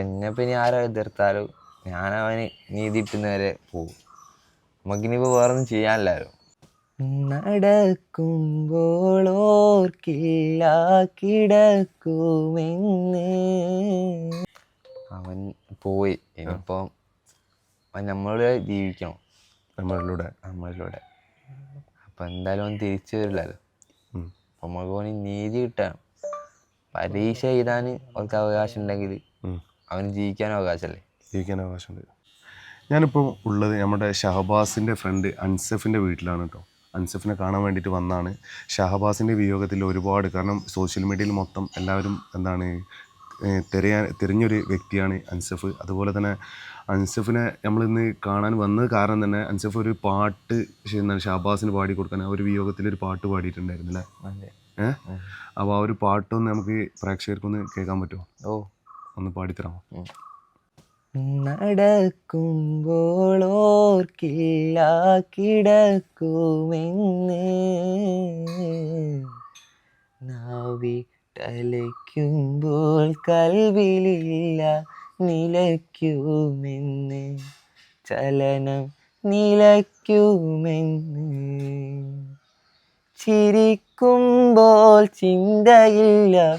പിന്നെ ഇനി ആരോ എതിർത്താലും ഞാൻ അവന് നീതി കിട്ടുന്നവരെ പോകും നമുക്കിനിപ്പോൾ വേറൊന്നും ചെയ്യാനില്ലാലോ നടക്കുമ്പോൾ ഓർക്കില്ല കിടക്കുമെന്ന്. അവൻ പോയി. ഇനിയിപ്പം അവൻ നമ്മളോട് ജീവിക്കണം. നമ്മളിലൂടെ. നമ്മളിലൂടെ. അപ്പം എന്തായാലും അവൻ തിരിച്ചു വരില്ലല്ലോ. അപ്പം നമുക്ക് അവന് നീതി കിട്ടണം. പരീക്ഷ എഴുതാൻ അവർക്ക് അവകാശം ഉണ്ടെങ്കിൽ. അവന് ജീവിക്കാൻ അവകാശമല്ലേ ജീവിക്കാൻ അവകാശമുണ്ട്. ഞാനിപ്പോൾ ഉള്ളത് നമ്മുടെ ഷഹബാസിന്റെ ഫ്രണ്ട് അൻസഫിന്റെ വീട്ടിലാണ് കേട്ടോ അൻസഫിനെ കാണാൻ വേണ്ടിയിട്ട് വന്നാണ്. ഷഹബാസിന്റെ വിയോഗത്തിൽ ഒരുപാട് കാരണം സോഷ്യൽ മീഡിയയിൽ മൊത്തം എല്ലാവരും എന്താണ് തിരയാൻ തിരഞ്ഞൊരു വ്യക്തിയാണ് അൻസഫ്. അതുപോലെ തന്നെ അൻസഫിനെ നമ്മളിന്ന് കാണാൻ വന്നത് കാരണം തന്നെ അൻസഫ് ഒരു പാട്ട് എന്താണ് ഷഹബാസിന് പാടി കൊടുക്കാൻ ആ ഒരു വിയോഗത്തിൽ ഒരു പാട്ട് പാടിയിട്ടുണ്ടായിരുന്നില്ലേ ഏഹ് അപ്പോൾ ആ ഒരു പാട്ടൊന്ന് നമുക്ക് പ്രേക്ഷകർക്കൊന്ന് കേൾക്കാൻ പറ്റുമോ? ഓ ഒന്ന് പാടിത്തരാമോ? നടക്കുമ്പോൾ ഓർക്കില്ല കിടക്കുമെന്ന് നാവിട്ടലയ്ക്കുമ്പോൾ കൽവിലില്ല നിലയ്ക്കുമെന്ന്. ചലനം നിലയ്ക്കുമെന്ന്. ചിരിക്കുമ്പോൾ ചിന്തയില്ല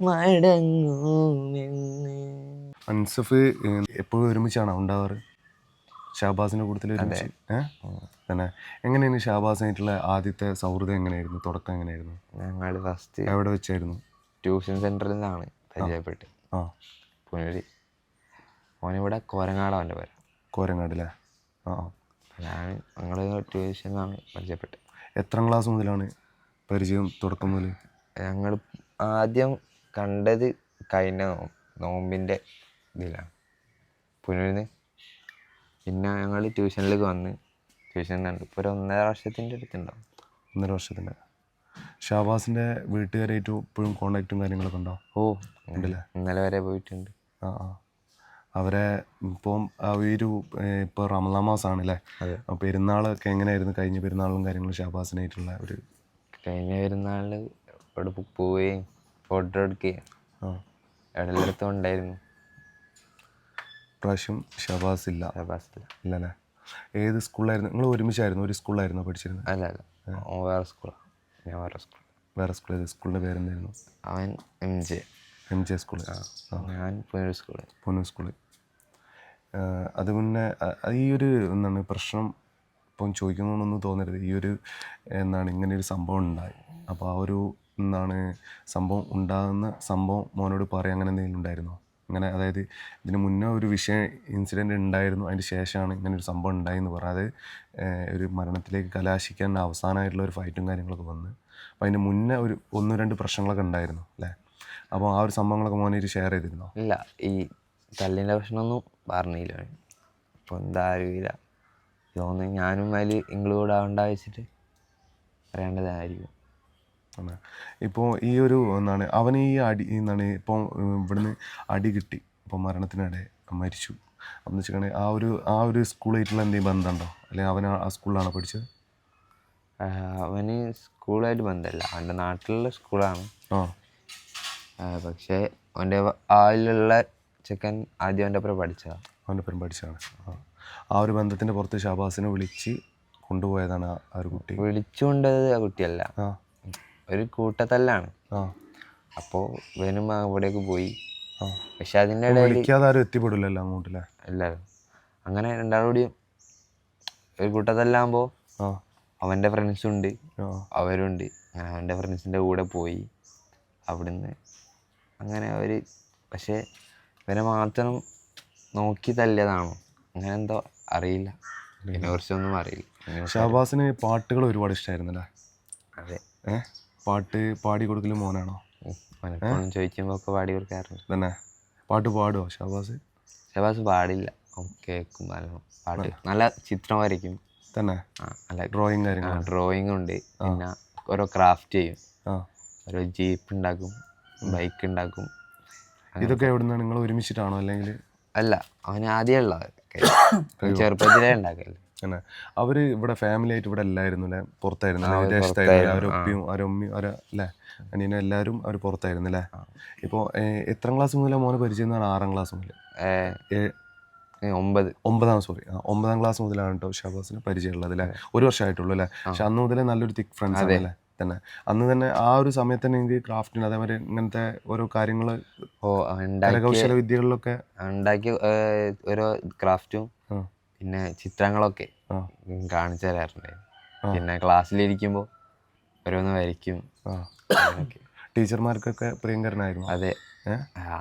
മടങ്ങുമെന്ന്. അൻസഫ് എപ്പോഴും ഒരുമിച്ചാണോ ഉണ്ടാവാറ്? ഷാബാസിന്റെ കൂട്ടത്തിൽ ഒരുമിച്ച്? തന്നെ. എങ്ങനെയാണ് ഷാബാസായിട്ടുള്ള ആദ്യത്തെ സൗഹൃദം എങ്ങനെയായിരുന്നു? തുടക്കം എങ്ങനെയായിരുന്നു? ഞങ്ങൾ ഫസ്റ്റ് എവിടെ വെച്ചായിരുന്നു? ട്യൂഷൻ സെന്ററിൽ നിന്നാണ് പരിചയപ്പെട്ട് ആ. പുനര്. ഓനിവിടെ കോരങ്ങാടാണ് അവന്റെ പേര്. കോരങ്ങാടല്ലേ ആ ആ. ഞാൻ ഞങ്ങൾ ട്യൂഷൻ നിന്നാണ് പരിചയപ്പെട്ടത്. എത്രാം ക്ലാസ് മുതലാണ് പരിചയം തുടക്കം മുതൽ ഞങ്ങൾ ആദ്യം കണ്ടത് കഴിഞ്ഞ നോമ്പിന്റെ ഇതിലാണ്. പുനരുന്ന് പിന്നെ ഞങ്ങൾ ട്യൂഷനിലേക്ക് വന്ന് ട്യൂഷൻ കണ്ടു. ഇപ്പോൾ ഒരു ഒന്നര വർഷത്തിന്റെ അടുത്തുണ്ടാവും. ഒന്നര വർഷത്തിന്റെ. ഷാബാസിന്റെ വീട്ടുകാരായിട്ട് ഇപ്പോഴും കോണ്ടാക്റ്റും കാര്യങ്ങളൊക്കെ ഉണ്ടോ? ഓ ഉണ്ടല്ലേ? ഇന്നലെ വരെ പോയിട്ടുണ്ട്. ആ ആ. അവരെ ഇപ്പം ആ ഒരു ഇപ്പോൾ റമദാ മാസമാണ് അല്ലേ അപ്പോൾ പെരുന്നാളൊക്കെ എങ്ങനെയായിരുന്നു കഴിഞ്ഞ പെരുന്നാളും കാര്യങ്ങളും ഷാബാസിനായിട്ടുള്ള ഒരു കഴിഞ്ഞ പെരുന്നാളിൽ ഇവിടെ പോ- പോവുകയും ഫോട്ടോ എവിടെല്ലായിടത്തും ഉണ്ടായിരുന്നു. പ്രാവശ്യം ഷബാസ് ഇല്ല. ഇല്ലല്ലേ? ഏത് സ്കൂളിലായിരുന്നു? നിങ്ങൾ ഒരുമിച്ചായിരുന്നു? ഒരു സ്കൂളിലായിരുന്നു പഠിച്ചിരുന്നത് അല്ല അല്ല. വേറെ സ്കൂളാണ് ഞാൻ വേറെ സ്കൂൾ. വേറെ സ്കൂൾ ഏത് സ്കൂളിന്റെ പേരെന്തായിരുന്നു? അവൻ M J. M J school ഞാൻ പുനൂർ സ്കൂൾ പുനൂർ സ്കൂൾ അത് പിന്നെ ഈ ഒരു എന്താണ് പ്രശ്നം ഇപ്പം ചോദിക്കുന്നതൊന്നും തോന്നരുത്. ഈ ഒരു എന്താണ് ഇങ്ങനെ ഒരു സംഭവം ഉണ്ടായി. അപ്പോൾ ആ ഒരു എന്താണ് സംഭവം ഉണ്ടാകുന്ന സംഭവം മോനോട് പറയാൻ അങ്ങനെ എന്തെങ്കിലും ഉണ്ടായിരുന്നോ? അങ്ങനെ അതായത് ഇതിന് മുന്നേ ഒരു വിഷയം ഇൻസിഡന്റ് ഉണ്ടായിരുന്നു. അതിന് ശേഷമാണ് ഇങ്ങനെ ഒരു സംഭവം ഉണ്ടായെന്ന് പറഞ്ഞത്. ഒരു മരണത്തിലേക്ക് കലാശിക്കാൻ അവസാനമായിട്ടുള്ള ഒരു ഫൈറ്റും കാര്യങ്ങളൊക്കെ വന്ന്. അപ്പോൾ അതിന് മുന്നേ ഒരു ഒന്ന് രണ്ട് പ്രശ്നങ്ങളൊക്കെ ഉണ്ടായിരുന്നു അല്ലേ? അപ്പോൾ ആ ഒരു സംഭവങ്ങളൊക്കെ മോനെ ഷെയർ ചെയ്തിരുന്നോ? ഇല്ല. ഈ തല്ലിന്റെ പ്രശ്നമൊന്നും പറഞ്ഞില്ല. അപ്പോൾ എന്താ അറിയില്ല തോന്നുന്നു ഞാനും അതിൽ ഇൻക്ലൂഡ് ആവണ്ട വെച്ചിട്ട് പറയേണ്ടതായിരിക്കും. ആണ്. ഇപ്പോൾ ഈ ഒരു എന്താണ് അവന് ഈ അടി എന്താണ് ഇപ്പോൾ ഇവിടുന്ന് അടി കിട്ടി. ഇപ്പോൾ മരണത്തിനിടെ മരിച്ചു. അപ്പം വെച്ചിട്ടുണ്ടെങ്കിൽ ആ ഒരു ആ ഒരു സ്കൂളായിട്ടുള്ള എന്തെങ്കിലും ബന്ധമുണ്ടോ? അല്ലെങ്കിൽ അവൻ ആ സ്കൂളിലാണോ പഠിച്ചത്? അവന് സ്കൂളായിട്ട് ബന്ധമല്ല. അവന്റെ നാട്ടിലുള്ള സ്കൂളാണ്. ആ. പക്ഷേ അവന്റെ ആയിലുള്ള ചെക്കൻ ആദ്യം അവന്റെ അപ്പുറം പഠിച്ചതാണ്. അവന്റെ അപ്പുറം പഠിച്ചതാണ്. ആ. ഒരു ബന്ധത്തിന്റെ പുറത്ത് ഷാബാസിനെ വിളിച്ച് കൊണ്ടുപോയതാണ് ആ ഒരു കുട്ടി. വിളിച്ചുകൊണ്ടത് ആ കുട്ടിയല്ല. ആ. ഒരു കൂട്ടത്തല്ലാണ്. അപ്പോൾ ഇവനും അവിടേക്ക് പോയി. പക്ഷെ അതിന്റെ ഇടയിൽ എത്തിപ്പെടില്ലല്ലോ അങ്ങോട്ടില്ല എല്ലാവരും അങ്ങനെ രണ്ടാളും ഒരു കൂട്ടത്തല്ലാകുമ്പോൾ അവന്റെ അവന്റെ ഫ്രണ്ട്സും ഉണ്ട് അവരുണ്ട്. അങ്ങനെ അവന്റെ ഫ്രണ്ട്സിന്റെ കൂടെ പോയി അവിടുന്ന്. അങ്ങനെ അവർ പക്ഷേ ഇവനെ മാത്രം നോക്കി തല്ലിയതാണോ? അങ്ങനെ എന്തോ അറിയില്ല. ഇതിനെ കുറിച്ചൊന്നും അറിയില്ല. ഷാബാസിന് പാട്ടുകൾ ഒരുപാട് ഇഷ്ടമായിരുന്നല്ലേ അതെ. ഏ? പാട്ട് പാടി കൊടുക്കൽ മോനാണോ? മനഃപ്പൂർവം ചോദിക്കുമ്പോൾ ഒക്കെ പാടി കൊടുക്കാറുണ്ട് തന്നെ. പാട്ട് പാടുമോ ഷാബാസ്? ഷബാസ് പാടില്ല. കേൾക്കും നല്ല പാട്ട് നല്ല ചിത്രം വരയ്ക്കും. തന്നെ. നല്ല ഡ്രോയിങ് കാര്യങ്ങൾ ഡ്രോയിങ് ഉണ്ട്. പിന്നെ ഓരോ ക്രാഫ്റ്റ് ചെയ്യും. ഓരോ ജീപ്പ് ഉണ്ടാക്കും ബൈക്ക് ഉണ്ടാക്കും. ഇതൊക്കെ എവിടുന്നാണ് നിങ്ങൾ ഒരുമിച്ചിട്ടാണോ അല്ലെങ്കിൽ? അല്ല അവന് ആദ്യമുള്ള ചെറുപ്പത്തിലേ ഉണ്ടാക്കല്ലേ തന്നെ അവർ ഇവിടെ ഫാമിലി ആയിട്ട് ഇവിടെ അല്ലായിരുന്നു അല്ലേ പുറത്തായിരുന്നു. വിദേശത്തായിരുന്നു പുറത്തായിരുന്നു, അവരൊപ്പിയും അവരമ്മയും അവരെ അല്ലേ അനിയനും എല്ലാവരും അവർ പുറത്തായിരുന്നു അല്ലേ ഇപ്പോൾ എത്രാം ക്ലാസ് മുതൽ മോനെ പരിചയം എന്നാണ് ആറാം ക്ലാസ് മുതൽ? ഒമ്പത്. ഒമ്പതാം സോറി ഒമ്പതാം ക്ലാസ് മുതലാണ് കേട്ടോ ഷാബാസിന് പരിചയമുള്ളത് അല്ലേ ഒരു വർഷമായിട്ടുള്ളൂ അല്ലേ പക്ഷെ അന്ന് മുതലേ നല്ലൊരു തിക് ഫ്രണ്ട്സ് ആണ് അല്ലേ തന്നെ. അന്ന് തന്നെ ആ ഒരു സമയത്ത് തന്നെ എനിക്ക് ക്രാഫ്റ്റിന് അതേമാതിരി ഇങ്ങനത്തെ ഓരോ കാര്യങ്ങൾ കരകൗശല വിദ്യകളിലൊക്കെ ഉണ്ടാക്കിയ ഓരോ ക്രാഫ്റ്റും പിന്നെ ചിത്രങ്ങളൊക്കെ കാണിച്ചു തരാറുണ്ട്. പിന്നെ ക്ലാസ്സിലിരിക്കുമ്പോൾ ഓരോന്ന് വരയ്ക്കും. ടീച്ചർമാർക്കൊക്കെ പ്രിയങ്കരനായിരുന്നു? അതെ.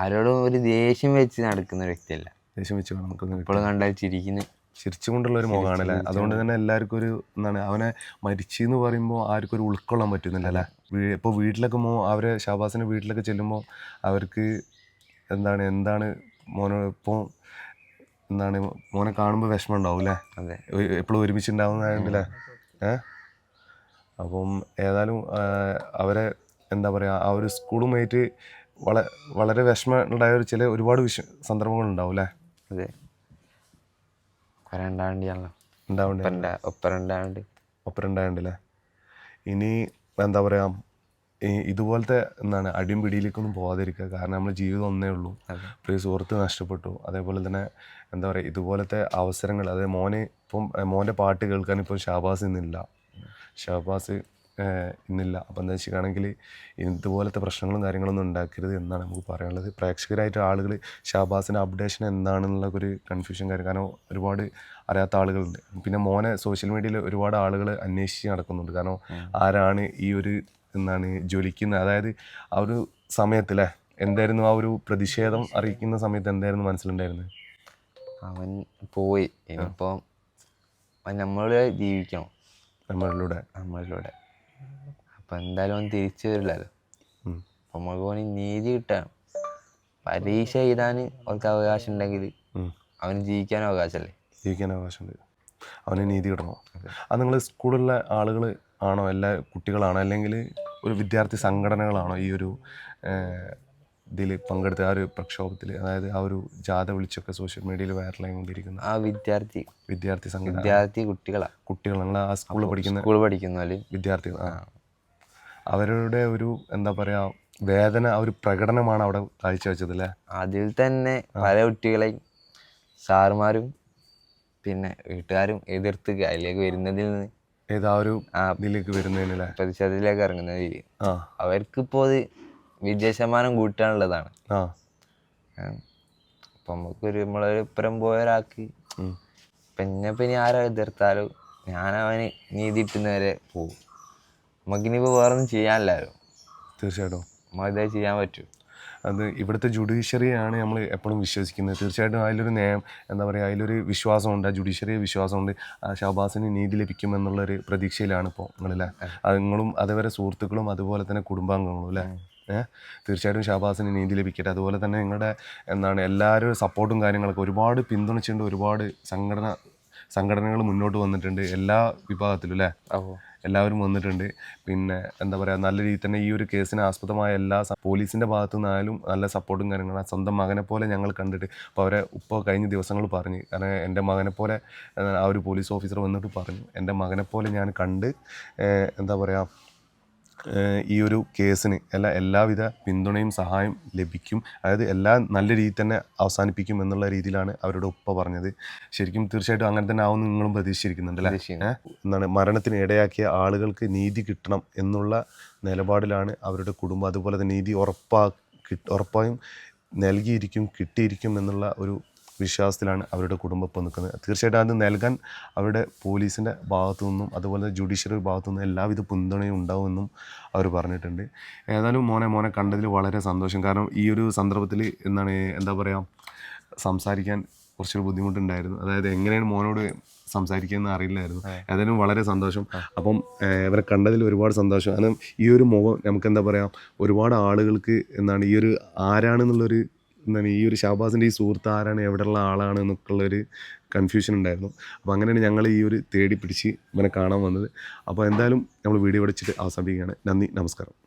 ആരോടും ഒരു ദേഷ്യം വെച്ച് നടക്കുന്ന വ്യക്തിയല്ല. ദേഷ്യം വെച്ച് ഇപ്പോഴും കണ്ടാൽ ചിരിക്കുന്നു. ചിരിച്ചുകൊണ്ടുള്ള ഒരു മുഖമാണ് അല്ലേ അതുകൊണ്ട് തന്നെ എല്ലാവർക്കും ഒരു എന്താണ് അവനെ മരിച്ചു എന്ന് പറയുമ്പോൾ ആർക്കും ഒരു ഉൾക്കൊള്ളാൻ പറ്റുന്നില്ല അല്ലേ ഇപ്പോൾ വീട്ടിലൊക്കെ മോ അവരെ ഷാബാസിന്റെ വീട്ടിലൊക്കെ ചെല്ലുമ്പോൾ അവർക്ക് എന്താണ് എന്താണ് മോനോ ഇപ്പോൾ എന്താണ് മോനെ കാണുമ്പോൾ വിഷമം ഉണ്ടാവും അല്ലേ അതെ എപ്പോഴും ഒരുമിച്ചുണ്ടാവുന്നതായതുകൊണ്ടല്ലേ ഏ? അപ്പം ഏതായാലും അവരെ എന്താ പറയുക ആ ഒരു സ്കൂളുമായിട്ട് വള വളരെ വിഷമം ഉണ്ടായ ഒരു ചില ഒരുപാട് വിഷ സന്ദർഭങ്ങളുണ്ടാവും അല്ലേ അതെ. കുറെ ഉണ്ടാവേണ്ടിയാണല്ലോ? ഉണ്ടാവണ്ടേ ഒപ്പരം ഉണ്ടായിട്ടുണ്ടല്ലേ ഇനി എന്താ പറയുക ഇതുപോലത്തെ എന്താണ് അടിയും പിടിയിലേക്കൊന്നും പോകാതിരിക്കുക കാരണം നമ്മൾ ജീവിതം ഒന്നേ ഉള്ളൂ. പ്രിയ സുഹൃത്ത് നഷ്ടപ്പെട്ടു. അതേപോലെ തന്നെ എന്താ പറയുക ഇതുപോലത്തെ അവസരങ്ങൾ അതായത് മോനെ ഇപ്പം മോന്റെ പാട്ട് കേൾക്കാൻ ഇപ്പോൾ ഷാബാസ് ഇന്നില്ല. ഷാബാസ് ഇന്നില്ല. അപ്പം എന്താ വെച്ചിട്ടാണെങ്കിൽ ഇതുപോലത്തെ പ്രശ്നങ്ങളും കാര്യങ്ങളൊന്നും ഉണ്ടാക്കരുത് എന്നാണ് നമുക്ക് പറയാനുള്ളത്. പ്രേക്ഷകരായിട്ട് ആളുകൾ ഷാബാസിന്റെ അപ്ഡേഷൻ എന്താണെന്നുള്ള ഒരു കൺഫ്യൂഷൻ കാര്യം. കാരണം ഒരുപാട് അറിയാത്ത ആളുകളുണ്ട്. പിന്നെ മോനെ സോഷ്യൽ മീഡിയയിൽ ഒരുപാട് ആളുകൾ അന്വേഷിച്ച് നടക്കുന്നുണ്ട്. കാരണം ആരാണ് ഈ ഒരു എന്താണ് ജ്വലിക്കുന്നത്. അതായത് ആ ഒരു സമയത്തില്ലേ എന്തായിരുന്നു ആ ഒരു പ്രതിഷേധം അറിയിക്കുന്ന സമയത്ത് എന്തായിരുന്നു മനസ്സിലുണ്ടായിരുന്നത്? അവൻ പോയി. ഇനിയിപ്പോൾ നമ്മളെ ജീവിക്കണം. നമ്മളിലൂടെ. നമ്മളിലൂടെ. അപ്പം എന്തായാലും അവൻ തിരിച്ചു വരില്ലല്ലോ. അപ്പം നമുക്ക് അവന് നീതി കിട്ടണം. പരീക്ഷ എഴുതാൻ അവർക്ക് അവകാശം ഉണ്ടെങ്കിൽ. അവന് ജീവിക്കാൻ അവകാശമല്ലേ? ജീവിക്കാൻ അവകാശമുണ്ട്. അവന് നീതി കിട്ടണം. അത്. നിങ്ങൾ സ്കൂളിലെ ആളുകൾ ആണോ എല്ലാ കുട്ടികളാണോ? അല്ലെങ്കിൽ ഒരു വിദ്യാർത്ഥി സംഘടനകളാണോ ഈ ഒരു ഇതിൽ പങ്കെടുത്ത ആ ഒരു പ്രക്ഷോഭത്തിൽ അതായത് ആ ഒരു ജാഥ വിളിച്ചൊക്കെ സോഷ്യൽ മീഡിയയിൽ വൈറലായി കൊണ്ടിരിക്കുന്ന. ആ വിദ്യാർത്ഥി. വിദ്യാർത്ഥി സംഘടന. വിദ്യാർത്ഥി കുട്ടികളാണ് കുട്ടികൾ നിങ്ങൾ ആ സ്കൂളിൽ പഠിക്കുന്ന സ്കൂളിൽ പഠിക്കുന്ന വിദ്യാർത്ഥികൾ ആ. അവരുടെ ഒരു എന്താ പറയുക വേദന ആ ഒരു പ്രകടനമാണ് അവിടെ കാഴ്ചവെച്ചത് അല്ലേ? അതിൽ തന്നെ പല കുട്ടികളെയും സാറുമാരും പിന്നെ വീട്ടുകാരും എതിർത്ത് അതിലേക്ക് വരുന്നതിൽ നിന്ന് ഏത് ഒരു ഇതിലേക്ക് വരുന്നതിനല്ലേ? പ്രതിഷേധത്തിലേക്ക് ഇറങ്ങുന്ന രീതി അവർക്കിപ്പോ അത് വിജയശതമാനം കൂട്ടാനുള്ളതാണ്. അപ്പൊ നമുക്കൊരു നമ്മളൊരു ഇപ്പുറം പോയ ഒരാൾക്ക് ഉം. പിന്നെ പിന്നെ ആരാ എതിർത്താലും ഞാൻ അവന് നീതി കിട്ടുന്നവരെ പോകും നമുക്കിനിപ്പോ വേറൊന്നും ചെയ്യാനില്ലല്ലോ. തീർച്ചയായിട്ടും. നമ്മളിതേ ചെയ്യാൻ പറ്റൂ. അത് ഇവിടുത്തെ ജുഡീഷ്യറിയാണ് നമ്മൾ എപ്പോഴും വിശ്വസിക്കുന്നത്. തീർച്ചയായിട്ടും അതിലൊരു നയം എന്താ പറയുക അതിലൊരു വിശ്വാസമുണ്ട്. ആ ജുഡീഷ്യറിയെ വിശ്വാസമുണ്ട്. ആ ഷാബാസിന് നീതി ലഭിക്കുമെന്നുള്ളൊരു പ്രതീക്ഷയിലാണ് ഇപ്പോൾ നിങ്ങളല്ലേ നിങ്ങളും അതേവരെ സുഹൃത്തുക്കളും അതുപോലെ തന്നെ കുടുംബാംഗങ്ങളും അല്ലേ തീർച്ചയായിട്ടും ഷാബാസിന് നീതി ലഭിക്കട്ടെ. അതുപോലെ തന്നെ നിങ്ങളുടെ എന്താണ് എല്ലാവരും സപ്പോർട്ടും കാര്യങ്ങളൊക്കെ ഒരുപാട് പിന്തുണച്ചുകൊണ്ട് ഒരുപാട് സംഘടന സംഘടനകൾ മുന്നോട്ട് വന്നിട്ടുണ്ട് എല്ലാ വിഭാഗത്തിലും അല്ലേ എല്ലാവരും വന്നിട്ടുണ്ട്. പിന്നെ എന്താ പറയുക നല്ല രീതിയിൽ തന്നെ ഈ ഒരു കേസിന് ആസ്പദമായ എല്ലാ പോലീസിന്റെ ഭാഗത്തു നിന്നായാലും നല്ല സപ്പോർട്ടും കാര്യങ്ങളും സ്വന്തം മകനെ പോലെ ഞങ്ങൾ കണ്ടിട്ട് അപ്പോൾ അവരെ ഇപ്പോൾ കഴിഞ്ഞ ദിവസങ്ങൾ പറഞ്ഞ്. കാരണം എന്റെ മകനെ പോലെ ആ ഒരു പോലീസ് ഓഫീസർ വന്നിട്ട് പറഞ്ഞു. എന്റെ മകനെ പോലെ ഞാൻ കണ്ട് എന്താ പറയുക ഈ ഒരു കേസിന് എല്ലാ എല്ലാവിധ പിന്തുണയും സഹായം ലഭിക്കും അതായത് എല്ലാം നല്ല രീതിയിൽ തന്നെ അവസാനിപ്പിക്കും എന്നുള്ള രീതിയിലാണ് അവരുടെ ഉപ്പ പറഞ്ഞത് ശരിക്കും തീർച്ചയായിട്ടും അങ്ങനെ തന്നെ ആവുമെന്ന് നിങ്ങളും പ്രതീക്ഷിച്ചിരിക്കുന്നുണ്ട് അല്ലേ പ്രതീക്ഷിക്കുന്നു. ഏഹ്? എന്താണ് മരണത്തിന് ഇടയാക്കിയ ആളുകൾക്ക് നീതി കിട്ടണം എന്നുള്ള നിലപാടിലാണ് അവരുടെ കുടുംബം അതുപോലെ തന്നെ നീതി ഉറപ്പാ ഉറപ്പായും നൽകിയിരിക്കും കിട്ടിയിരിക്കും എന്നുള്ള ഒരു വിശ്വാസത്തിലാണ് അവരുടെ കുടുംബം ഇപ്പോൾ നിൽക്കുന്നത്. തീർച്ചയായിട്ടും അത് നൽകാൻ അവരുടെ പോലീസിന്റെ ഭാഗത്തു നിന്നും അതുപോലെ ജുഡീഷ്യറി ഭാഗത്തു നിന്നും എല്ലാവിധ പിന്തുണയും ഉണ്ടാവുമെന്നും അവർ പറഞ്ഞിട്ടുണ്ട്. ഏതായാലും മോനെ മോനെ കണ്ടതിൽ വളരെ സന്തോഷം. കാരണം ഈ ഒരു സന്ദർഭത്തിൽ എന്താണ് എന്താ പറയുക സംസാരിക്കാൻ കുറച്ചൊരു ബുദ്ധിമുട്ടുണ്ടായിരുന്നു. അതായത് എങ്ങനെയാണ് മോനോട് സംസാരിക്കുന്ന അറിയില്ലായിരുന്നു. ഏതായാലും വളരെ സന്തോഷം. അപ്പം ഇവരെ കണ്ടതിൽ ഒരുപാട് സന്തോഷം. കാരണം ഈ ഒരു മുഖം നമുക്ക് എന്താ പറയുക ഒരുപാട് ആളുകൾക്ക് എന്താണ് ഈ ഒരു ആരാണെന്നുള്ളൊരു എന്താണ് ഈ ഒരു ഷാബാസിന്റെ ഈ സുഹൃത്ത് ആരാണ് എവിടെയുള്ള ആളാണ് എന്നൊക്കെയുള്ളൊരു കൺഫ്യൂഷൻ ഉണ്ടായിരുന്നു. അപ്പോൾ അങ്ങനെയാണ് ഞങ്ങൾ ഈ ഒരു തേടി പിടിച്ച് ഇവനെ കാണാൻ വന്നത്. അപ്പോൾ എന്തായാലും നമ്മൾ വീഡിയോ അടിച്ചിട്ട് അവസാനിപ്പിക്കുകയാണ്. നന്ദി നമസ്കാരം.